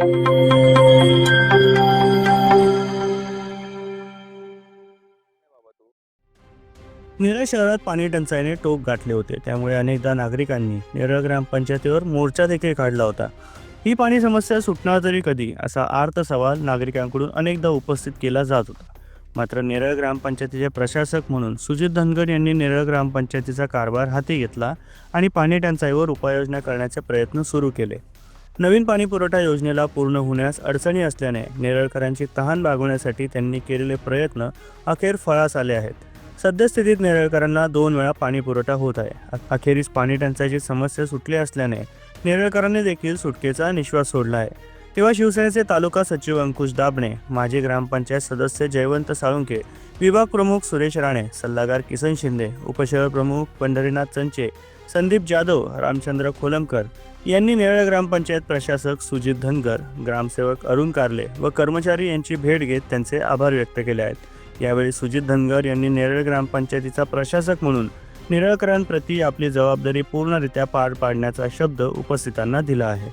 नेरळ शहरात पाणी टंचाईने टोक गाठले होते. त्यामुळे अनेकदा नागरिकांनी नेरळ ग्रामपंचायतीवर मोर्चा देखील काढला होता. ही पाणी समस्या सुटणार तरी कधी? असा आर्त सवाल नागरिकांकडून अनेकदा उपस्थित केला जात होता. मात्र नेरळ ग्रामपंचायतीचे प्रशासक म्हणून सुजित धनगड यांनी नेरळ ग्रामपंचायतीचा कारभार हाती घेतला आणि पाणी टंचाईवर उपाययोजना करण्याचे प्रयत्न सुरू केले. नवीन पाणी पुरवठा योजनेला पूर्ण होण्यास अडचणी असल्याने नेरळकरांची तहान भागवण्यासाठी त्यांनी केलेले प्रयत्न अखेर फळास आले आहेत. सद्यस्थितीत नेरळकरांना दोन वेळा पाणी पुरवठा होत आहे. अखेरीस पाणी टंचाईची समस्या सुटली असल्याने नेरळकरांनी देखील सुटकेचा निश्वास सोडला आहे. तेव्हा शिवसेनेचे तालुका सचिव अंकुश दाबणे माजी ग्रामपंचायत सदस्य जयवंत साळुंके विभाग प्रमुख सुरेश राणे सल्लागार किसन शिंदे उपशहर प्रमुख पंढरीनाथ चंचे संदीप जाधव रामचंद्र खोलमकर यांनी नेरळ ग्रामपंचायत प्रशासक सुजित धनगर ग्रामसेवक अरुण कारले व कर्मचारी यांची भेट घेत त्यांचे आभार व्यक्त केले आहेत. यावेळी सुजित धनगर यांनी नेरळ ग्रामपंचायतीचा प्रशासक म्हणून नेरळकरांप्रती आपली जबाबदारी पूर्णरित्या पार पाडण्याचा शब्द उपस्थितांना दिला आहे.